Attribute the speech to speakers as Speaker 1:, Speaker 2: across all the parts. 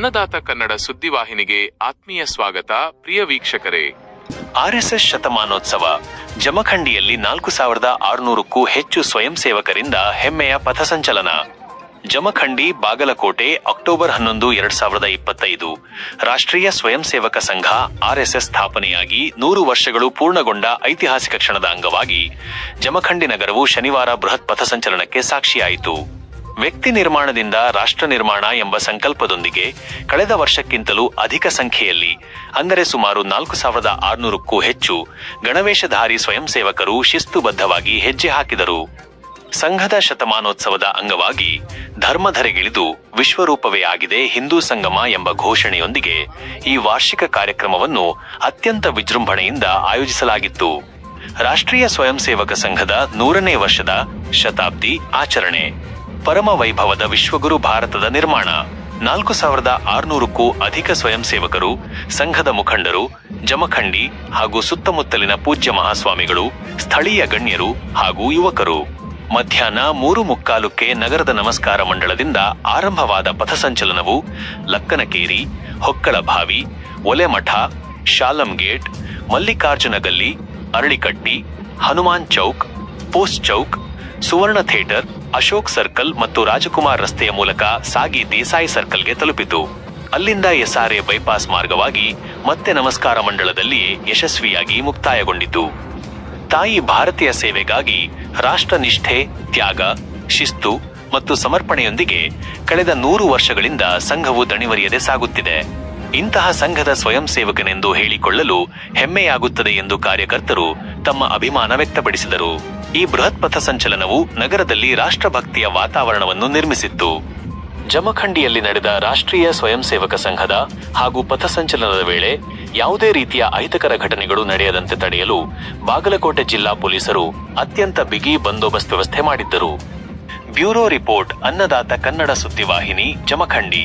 Speaker 1: ಅನ್ನದಾತ ಕನ್ನಡ ಸುದ್ದಿವಾಹಿನಿಗೆ ಆತ್ಮೀಯ ಸ್ವಾಗತ, ಪ್ರಿಯ ವೀಕ್ಷಕರೇ.
Speaker 2: ಆರ್ಎಸ್ಎಸ್ ಶತಮಾನೋತ್ಸವ, ಜಮಖಂಡಿಯಲ್ಲಿ ನಾಲ್ಕು ಸಾವಿರದ ಆರುನೂರಕ್ಕೂ ಹೆಚ್ಚು ಸ್ವಯಂ ಸೇವಕರಿಂದ ಹೆಮ್ಮೆಯ ಪಥಸಂಚಲನ. ಜಮಖಂಡಿ, ಬಾಗಲಕೋಟೆ, ಅಕ್ಟೋಬರ್ ಹನ್ನೊಂದು, ಎರಡ್ ಸಾವಿರದ ಇಪ್ಪತ್ತೈದು. ರಾಷ್ಟ್ರೀಯ ಸ್ವಯಂ ಸೇವಕ ಸಂಘ ಆರ್ಎಸ್ಎಸ್ ಸ್ಥಾಪನೆಯಾಗಿ ನೂರು ವರ್ಷಗಳು ಪೂರ್ಣಗೊಂಡ ಐತಿಹಾಸಿಕ ಕ್ಷಣದ ಅಂಗವಾಗಿ ಜಮಖಂಡಿ ನಗರವು ಶನಿವಾರ ಬೃಹತ್ ಪಥಸಂಚಲನಕ್ಕೆ ಸಾಕ್ಷಿಯಾಯಿತು. ವ್ಯಕ್ತಿ ನಿರ್ಮಾಣದಿಂದ ರಾಷ್ಟ್ರ ನಿರ್ಮಾಣ ಎಂಬ ಸಂಕಲ್ಪದೊಂದಿಗೆ ಕಳೆದ ವರ್ಷಕ್ಕಿಂತಲೂ ಅಧಿಕ ಸಂಖ್ಯೆಯಲ್ಲಿ, ಅಂದರೆ ಸುಮಾರು ನಾಲ್ಕು ಸಾವಿರದ ಆರುನೂರಕ್ಕೂ ಹೆಚ್ಚು ಗಣವೇಶಧಾರಿ ಸ್ವಯಂ ಸೇವಕರು ಶಿಸ್ತುಬದ್ಧವಾಗಿ ಹೆಜ್ಜೆ ಹಾಕಿದರು. ಸಂಘದ ಶತಮಾನೋತ್ಸವದ ಅಂಗವಾಗಿ ಧರ್ಮಧರೆಗಿಳಿದು ವಿಶ್ವರೂಪವೇ ಆಗಿದೆ ಹಿಂದೂ ಸಂಗಮ ಎಂಬ ಘೋಷಣೆಯೊಂದಿಗೆ ಈ ವಾರ್ಷಿಕ ಕಾರ್ಯಕ್ರಮವನ್ನು ಅತ್ಯಂತ ವಿಜೃಂಭಣೆಯಿಂದ ಆಯೋಜಿಸಲಾಗಿತ್ತು. ರಾಷ್ಟ್ರೀಯ ಸ್ವಯಂ ಸೇವಕ ಸಂಘದ ನೂರನೇ ವರ್ಷದ ಶತಾಬ್ದಿ ಆಚರಣೆ. ಪರಮ ವೈಭವದ ವಿಶ್ವಗುರು ಭಾರತದ ನಿರ್ಮಾಣ. ನಾಲ್ಕು ಸಾವಿರದ ಆರುನೂರಕ್ಕೂ ಅಧಿಕ ಸ್ವಯಂ ಸೇವಕರು, ಸಂಘದ ಮುಖಂಡರು, ಜಮಖಂಡಿ ಹಾಗೂ ಸುತ್ತಮುತ್ತಲಿನ ಪೂಜ್ಯ ಮಹಾಸ್ವಾಮಿಗಳು, ಸ್ಥಳೀಯ ಗಣ್ಯರು ಹಾಗೂ ಯುವಕರು. ಮಧ್ಯಾಹ್ನ ಮೂರು ಮುಕ್ಕಾಲುಕ್ಕೆ ನಗರದ ನಮಸ್ಕಾರ ಮಂಡಳದಿಂದ ಆರಂಭವಾದ ಪಥಸಂಚಲನವು ಲಕ್ಕನಕೇರಿ, ಹೊಕ್ಕಳಭಾವಿ, ಒಲೆಮಠ ಶಾಲಂ ಗೇಟ್ ಮಲ್ಲಿಕಾರ್ಜುನ ಗಲ್ಲಿ Aralikatti, Hanuman Chowk post Chowk Suvarna theatre, Ashok circle ಮತ್ತು ರಾಜಕುಮಾರ್ ರಸ್ತೆಯ ಮೂಲಕ ಸಾಗಿ ದೇಸಾಯಿ ಸರ್ಕಲ್ಗೆ ತಲುಪಿತು. ಅಲ್ಲಿಂದ ಎಸ್ಆರ್ಎ ಬೈಪಾಸ್ ಮಾರ್ಗವಾಗಿ ಮತ್ತೆ ನಮಸ್ಕಾರ ಮಂಡಳದಲ್ಲಿಯೇ ಯಶಸ್ವಿಯಾಗಿ ಮುಕ್ತಾಯಗೊಂಡಿತು. ತಾಯಿ ಭಾರತೀಯ ಸೇವೆಗಾಗಿ ರಾಷ್ಟ್ರನಿಷ್ಠೆ, ತ್ಯಾಗ, ಶಿಸ್ತು ಮತ್ತು ಸಮರ್ಪಣೆಯೊಂದಿಗೆ ಕಳೆದ ನೂರು ವರ್ಷಗಳಿಂದ ಸಂಘವು ದಣಿವರಿಯದೆ ಸಾಗುತ್ತಿದೆ. ಇಂತಹ ಸಂಘದ ಸ್ವಯಂ ಸೇವಕನೆಂದು ಹೇಳಿಕೊಳ್ಳಲು ಹೆಮ್ಮೆಯಾಗುತ್ತದೆ ಎಂದು ಕಾರ್ಯಕರ್ತರು ತಮ್ಮ ಅಭಿಮಾನ ವ್ಯಕ್ತಪಡಿಸಿದರು. ಈ ಬೃಹತ್ ಪಥ ಸಂಚಲನವು ನಗರದಲ್ಲಿ ರಾಷ್ಟ್ರಭಕ್ತಿಯ ವಾತಾವರಣವನ್ನು ನಿರ್ಮಿಸಿತ್ತು. ಜಮಖಂಡಿಯಲ್ಲಿ ನಡೆದ ರಾಷ್ಟ್ರೀಯ ಸ್ವಯಂ ಸೇವಕ ಸಂಘದ ಹಾಗೂ ಪಥಸಂಚಲನದ ವೇಳೆ ಯಾವುದೇ ರೀತಿಯ ಅಹಿತಕರ ಘಟನೆಗಳು ನಡೆಯದಂತೆ ತಡೆಯಲು ಬಾಗಲಕೋಟೆ ಜಿಲ್ಲಾ ಪೊಲೀಸರು ಅತ್ಯಂತ ಬಿಗಿ ಬಂದೋಬಸ್ತ್ ವ್ಯವಸ್ಥೆ ಮಾಡಿದ್ದರು. ಬ್ಯೂರೋ ರಿಪೋರ್ಟ್ ಅನ್ನದಾತ ಕನ್ನಡ ಸುದ್ದಿವಾಹಿನಿ ಜಮಖಂಡಿ.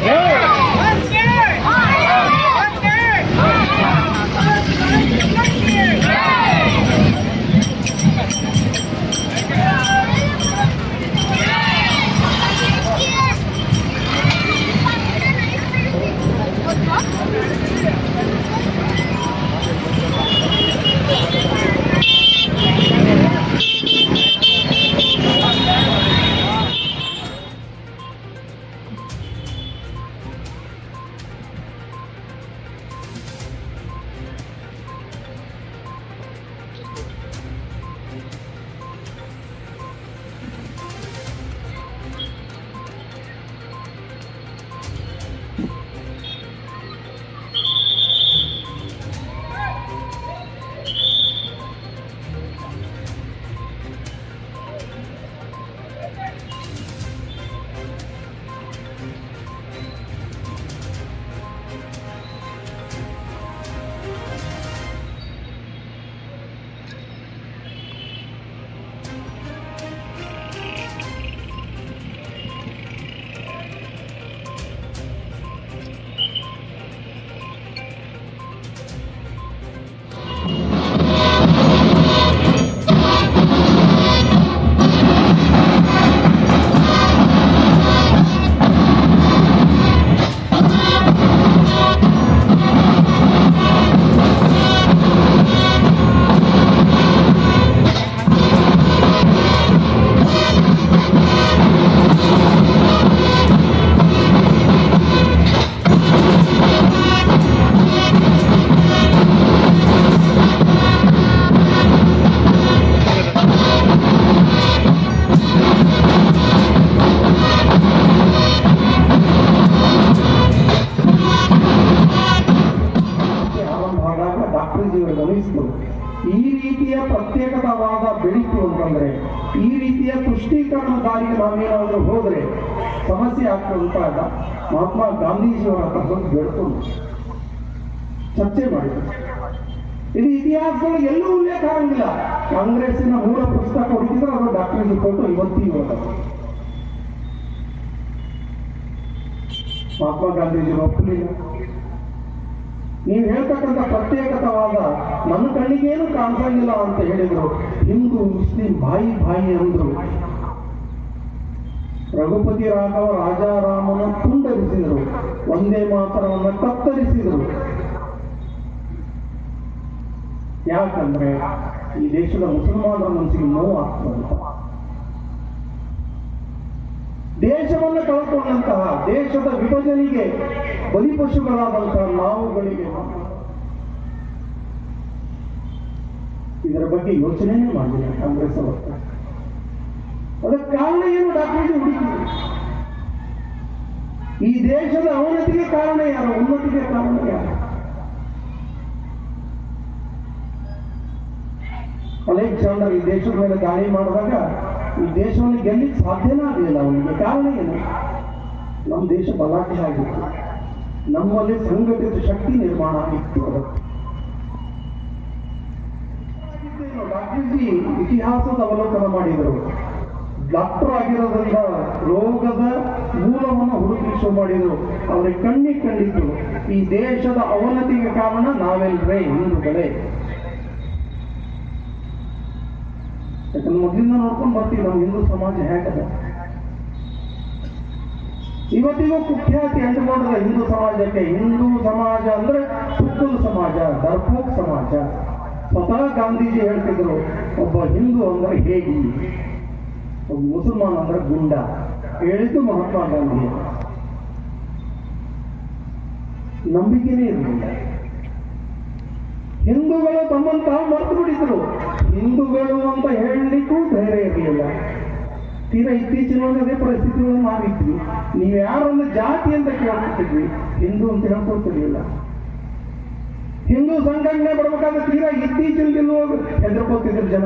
Speaker 3: Yeah. ಈ ರೀತಿಯ ಪ್ರತ್ಯೇಕತವಾದ ಬೆಳಿತು ಅಂತಂದ್ರೆ, ಈ ರೀತಿಯ ತುಷ್ಟೀಕರಣ ದಾರಿಗೆ ನಾವೇನಾದರೂ ಹೋದ್ರೆ ಸಮಸ್ಯೆ ಆಗ್ತದಂತಾಗ ಮಹಾತ್ಮ ಗಾಂಧೀಜಿಯವರ ತಗೊಂಡು ಬಂದು ಬೇಡ್ಕೊಂಡು ಚರ್ಚೆ ಮಾಡಿದ್ರು. ಇದು ಇತಿಹಾಸದಲ್ಲಿ ಎಲ್ಲೂ ಉಲ್ಲೇಖ ಆಗಿಲ್ಲ ಕಾಂಗ್ರೆಸ್ಸಿನ ಮೂಲ ಪುಸ್ತಕ ಹುಡುಕಿದ್ರೆ ಅದು ಡಾಕ್ಟರ್ ಕೊಟ್ಟು ಇವತ್ತಿಗೆ ಹೋದ ಮಹಾತ್ಮ ಗಾಂಧೀಜಿ ಒಪ್ಪಲಿಲ್ಲ. ನೀವು ಹೇಳ್ತಕ್ಕಂಥ ಪ್ರತ್ಯೇಕತವಾದ ನನ್ನ ಕಣ್ಣಿಗೇನು ಕಾಣಿಸಂಗಿಲ್ಲ ಅಂತ ಹೇಳಿದ್ರು. ಹಿಂದೂ, ಮುಸ್ಲಿಂ, ಬಾಯಿ ಬಾಯಿ ಅಂದರು. ರಘುಪತಿ ರಾಘವ ರಾಜಾರಾಮನ ತುಂಡರಿಸಿದರು. ಒಂದೇ ಮಾತರವನ್ನು ಕತ್ತರಿಸಿದರು. ಯಾಕಂದ್ರೆ ಈ ದೇಶದ ಮುಸಲ್ಮಾನರ ಮನಸ್ಸಿಗೆ ನೋವು ಆಗ್ತದಂತ ದೇಶವನ್ನು ಕಳ್ಕೊಂಡಂತಹ ದೇಶದ ವಿಭಜನೆಗೆ ಬಲಿಪಶುಗಳಾದಂತಹ ನಾವುಗಳಿಗೆ ಇದರ ಬಗ್ಗೆ ಯೋಚನೆನೇ ಮಾಡಲಿಲ್ಲ ಕಾಂಗ್ರೆಸ್ ಅವರು. ಅದಕ್ಕೆ ಕಾರಣ ಏನು? ಡಾಕ್ಟರ್ ಹುಡುಕಿದ್ರು ಈ ದೇಶದ ಅವನತಿಗೆ ಕಾರಣ ಯಾರು? ಉನ್ನತಿಗೆ ಕಾರಣ ಯಾರು? ಅಲೆಕ್ಸಾಂಡರ್ ಈ ದೇಶದ ಮೇಲೆ ದಾಳಿ ಮಾಡಿದಾಗ ಈ ದೇಶವನ್ನು ಗೆಲ್ಲಿಕ್ಕೆ ಸಾಧ್ಯನೇ ಆಗಲಿಲ್ಲ ಅವನಿಗೆ. ಕಾರಣ ಏನು? ನಮ್ಮ ದೇಶ ಬಲಾಢ್ಯ ಆಗಿತ್ತು. ನಮ್ಮಲ್ಲಿ ಸಂಘಟಿತ ಶಕ್ತಿ ನಿರ್ಮಾಣ ಆಗಿತ್ತು. ಅದಕ್ಕೆ ಡಾಕ್ಟರ್ ಜಿ ಇತಿಹಾಸದ ಅವಲೋಕನ ಮಾಡಿದರು. ಡಾಕ್ಟರ್ ಆಗಿರೋದ್ರಿಂದ ರೋಗದ ಮೂಲವನ್ನು ಹುಡುಕಿ ಶುರು ಮಾಡಿದರು. ಅವರಿಗೆ ಕಣ್ಣಿ ಕಂಡಿತ್ತು, ಈ ದೇಶದ ಅವನತಿಗೆ ಕಾರಣ ನಾವೆಲ್ಲರೇ ಹಿಂದೂಗಳೇ. ಯಾಕಂದ್ರೆ ಮೊದಲಿಂದ ನೋಡ್ಕೊಂಡು ಬರ್ತೀವಿ, ನಮ್ಮ ಹಿಂದೂ ಸಮಾಜ ಹೇಗದ. ಇವತ್ತಿಗೂ ಕುಖ್ಯಾತಿ ಅಂಟುಕೊಂಡ್ರೆ ಹಿಂದೂ ಸಮಾಜಕ್ಕೆ, ಹಿಂದೂ ಸಮಾಜ ಅಂದ್ರೆ ಪುತ್ತೂರು ಸಮಾಜ, ದರ್ಪೋಕ್ ಸಮಾಜ. ಸ್ವತಃ ಗಾಂಧೀಜಿ ಹೇಳ್ತಿದ್ರು, ಒಬ್ಬ ಹಿಂದೂ ಅಂದ್ರೆ ಹೇಗಿ? ಒಬ್ಬ ಮುಸಲ್ಮಾನ್ ಅಂದ್ರೆ ಗುಂಡ. ಹೇಳಿದ್ದು ಮಹಾತ್ಮ ಗಾಂಧಿ. ನಂಬಿಕೆನೇ ಇರಲಿಲ್ಲ. ಹಿಂದೂಗಳು ತಮ್ಮನ್ನು ತಾವು ಮರೆತು ಹಿಂದೂಗಳು ಅಂತ ಹೇಳಲಿಕ್ಕೂ ಧೈರ್ಯ ಇರಲಿಲ್ಲ. ತೀರಾ ಇತ್ತೀಚಿನ ಅದೇ ಪರಿಸ್ಥಿತಿಗಳನ್ನು ಮಾಡಿದ್ವಿ. ನೀವು ಯಾರೊಂದು ಜಾತಿ ಅಂತ ಕೇಳ್ಕೊತಿದ್ವಿ. ಹಿಂದೂ ಅಂತ ಹೇಳ್ಕೊಳ್ತಿರ್ಲಿಲ್ಲ. ಹಿಂದೂ ಸಂಘಟನೆ ಬರ್ಬೇಕಾದ್ರೆ ತೀರಾ ಇತ್ತೀಚಿನ ದಿನ ಹೆದರ್ಕೋತಿದ್ರು ಜನ.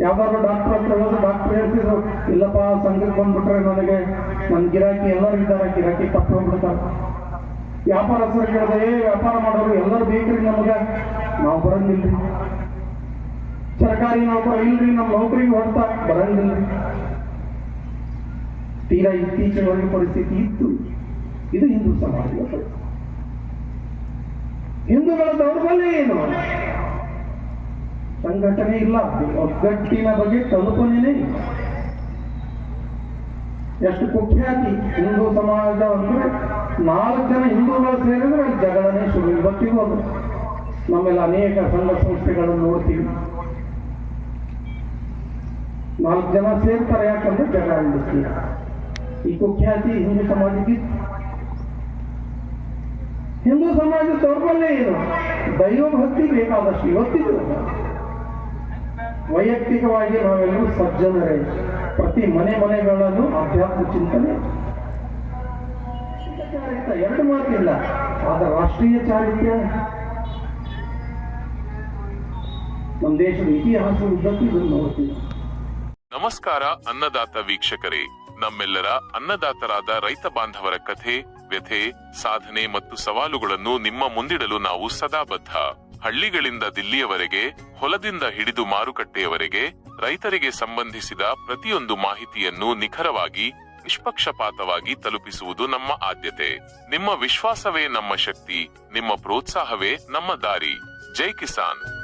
Speaker 3: ಯಾವ್ದಾದ್ರು ಡಾಕ್ಟರ್ ಹತ್ರ ಹೋದ್ರೆ ಡಾಕ್ಟರ್ ಹೇಳ್ತಿದ್ರು, ಇಲ್ಲಪ್ಪ, ಸಂಘಕ್ಕೆ ಬಂದ್ಬಿಟ್ರೆ ನನಗೆ ನನ್ನ ಗಿರಾಕಿ ಎಲ್ಲರೂ ಇದ್ದಾರೆ, ಗಿರಾಕಿ ತಪ್ಪು ವ್ಯಾಪಾರ ವ್ಯಾಪಾರಸ್ಥರು ಕೇಳಿದ್ರೆ ಏ, ವ್ಯಾಪಾರ ಮಾಡೋರು ಎಲ್ಲರೂ ಬೇಕ್ರಿ ನಮಗೆ. ನಾವು ಬರಂಗಿಲ್ರಿ. ಸರ್ಕಾರಿ ನೌಕರ ಇಲ್ರಿ ನಮ್ಮ ನೌಕರಿಗೆ ಹೊಡ್ತಾ ಬರಂಗಿಲ್ರಿ. ತೀರಾ ಇತ್ತೀಚಿನವರೆಗೆ ಪರಿಸ್ಥಿತಿ ಇತ್ತು. ಇದು ಹಿಂದೂ ಸಮಾಜದ ಹಿಂದೂಗಳ ದೌರ್ಬಲ್ಯ ಏನು? ಸಂಘಟನೆ ಇಲ್ಲ. ಒಗ್ಗಟ್ಟಿನ ಬಗ್ಗೆ ತಲುಪನೇನೆ ಎಷ್ಟು ಕುಖ್ಯಾತಿ ಹಿಂದೂ ಸಮಾಜ ಅಂದ್ರೆ ನಾಲ್ಕು ಜನ ಹಿಂದೂಗಳು ಸೇರಿದ್ರೆ ಜಗಳನೇ ಶುರು ಇವತ್ತಿಗೂ ನಮ್ಮೆಲ್ಲ ಅನೇಕ ಸಂಘ ಸಂಸ್ಥೆಗಳನ್ನು ನೋಡ್ತೀವಿ. ನಾಲ್ಕು ಜನ ಸೇರ್ತಾರೆ ಯಾಕಂದ್ರೆ ಜಗಳ ಈ ಕುಖ್ಯಾತಿ ಹಿಂದೂ ಸಮಾಜಕ್ಕೆ. ಹಿಂದೂ ಸಮಾಜದ ದೌರ್ಬಲ್ಯ ಏನು? ದೈವಭಕ್ತಿ ಬೇಕಾದಷ್ಟು ಇವತ್ತಿಗೂ. ಅದ. ವೈಯಕ್ತಿಕವಾಗಿ ನಾವೆಲ್ಲರೂ ಸಜ್ಜನರೇ. ಪ್ರತಿ ಮನೆ ಮನೆಗಳಲ್ಲೂ ಆಧ್ಯಾತ್ಮ ಚಿಂತನೆ. ಎರಡು ಮಾತಿಲ್ಲ ಆದ ರಾಷ್ಟ್ರೀಯ ಚಾರಿತ್ಯ ನಮ್ಮ ದೇಶದ ಇತಿಹಾಸ ಉದ್ದಕ್ಕೂ ಇದನ್ನು ನೋಡ್ತೀವಿ.
Speaker 1: ನಮಸ್ಕಾರ ಅನ್ನದಾತ ವೀಕ್ಷಕರೇ. ನಮ್ಮೆಲ್ಲರ ಅನ್ನದಾತರಾದ ರೈತ ಬಾಂಧವರ ಕಥೆ, ವ್ಯಥೆ, ಸಾಧನೆ ಮತ್ತು ಸವಾಲುಗಳನ್ನು ನಿಮ್ಮ ಮುಂದಿಡಲು ನಾವು ಸದಾ ಬದ್ಧ ಹಳ್ಳಿಗಳಿಂದ ದಿಲ್ಲಿಯವರೆಗೆ, ಹೊಲದಿಂದ ಹಿಡಿದು ಮಾರುಕಟ್ಟೆಯವರೆಗೆ, ರೈತರಿಗೆ ಸಂಬಂಧಿಸಿದ ಪ್ರತಿಯೊಂದು ಮಾಹಿತಿಯನ್ನು ನಿಖರವಾಗಿ, ನಿಷ್ಪಕ್ಷಪಾತವಾಗಿ ತಲುಪಿಸುವುದು ನಮ್ಮ ಆದ್ಯತೆ. ನಿಮ್ಮ ವಿಶ್ವಾಸವೇ ನಮ್ಮ ಶಕ್ತಿ, ನಿಮ್ಮ ಪ್ರೋತ್ಸಾಹವೇ ನಮ್ಮ ದಾರಿ. ಜೈ ಕಿಸಾನ್.